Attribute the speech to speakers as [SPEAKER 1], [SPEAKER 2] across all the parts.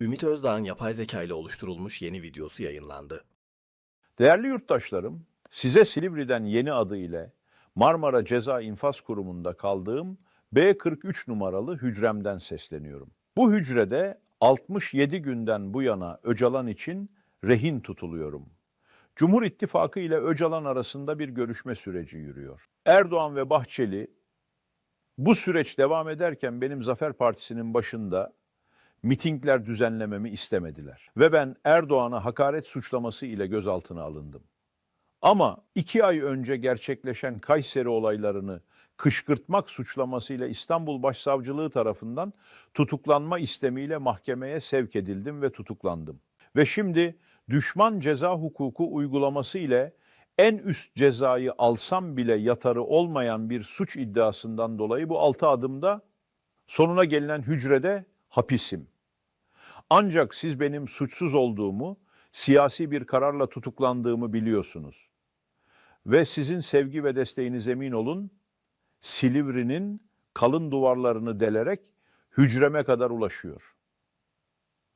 [SPEAKER 1] Ümit Özdağ'ın yapay zeka ile oluşturulmuş yeni videosu yayınlandı.
[SPEAKER 2] Değerli yurttaşlarım, size Silivri'den yeni adı ile Marmara Ceza İnfaz Kurumu'nda kaldığım B43 numaralı hücremden sesleniyorum. Bu hücrede 67 günden bu yana Öcalan için rehin tutuluyorum. Cumhur İttifakı ile Öcalan arasında bir görüşme süreci yürüyor. Erdoğan ve Bahçeli bu süreç devam ederken benim Zafer Partisi'nin başında mitingler düzenlememi istemediler. Ve ben Erdoğan'a hakaret suçlaması ile gözaltına alındım. Ama iki ay önce gerçekleşen Kayseri olaylarını kışkırtmak suçlamasıyla İstanbul Başsavcılığı tarafından tutuklanma istemiyle mahkemeye sevk edildim ve tutuklandım. Ve şimdi düşman ceza hukuku uygulaması ile en üst cezayı alsam bile yatarı olmayan bir suç iddiasından dolayı bu altı adımda sonuna gelinen hücrede hapisim. Ancak siz benim suçsuz olduğumu, siyasi bir kararla tutuklandığımı biliyorsunuz. Ve sizin sevgi ve desteğiniz emin olun, Silivri'nin kalın duvarlarını delerek hücreme kadar ulaşıyor.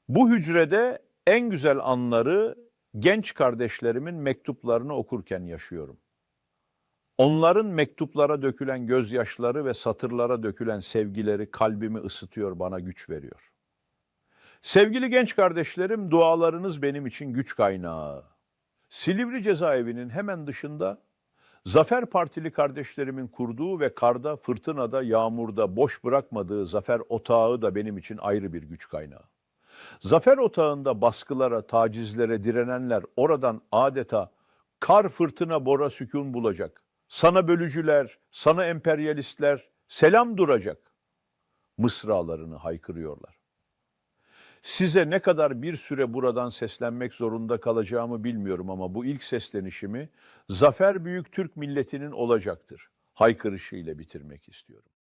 [SPEAKER 2] Bu hücrede en güzel anları genç kardeşlerimin mektuplarını okurken yaşıyorum. Onların mektuplara dökülen gözyaşları ve satırlara dökülen sevgileri kalbimi ısıtıyor, bana güç veriyor. Sevgili genç kardeşlerim, dualarınız benim için güç kaynağı. Silivri cezaevinin hemen dışında Zafer Partili kardeşlerimin kurduğu ve karda, fırtınada, yağmurda boş bırakmadığı Zafer Otağı da benim için ayrı bir güç kaynağı. Zafer Otağı'nda baskılara, tacizlere direnenler oradan adeta kar fırtına bora sükun bulacak. Sana bölücüler, sana emperyalistler selam duracak. Mısralarını haykırıyorlar. Size ne kadar bir süre buradan seslenmek zorunda kalacağımı bilmiyorum ama bu ilk seslenişimi Zafer Büyük Türk milletinin olacaktır. Haykırışıyla bitirmek istiyorum.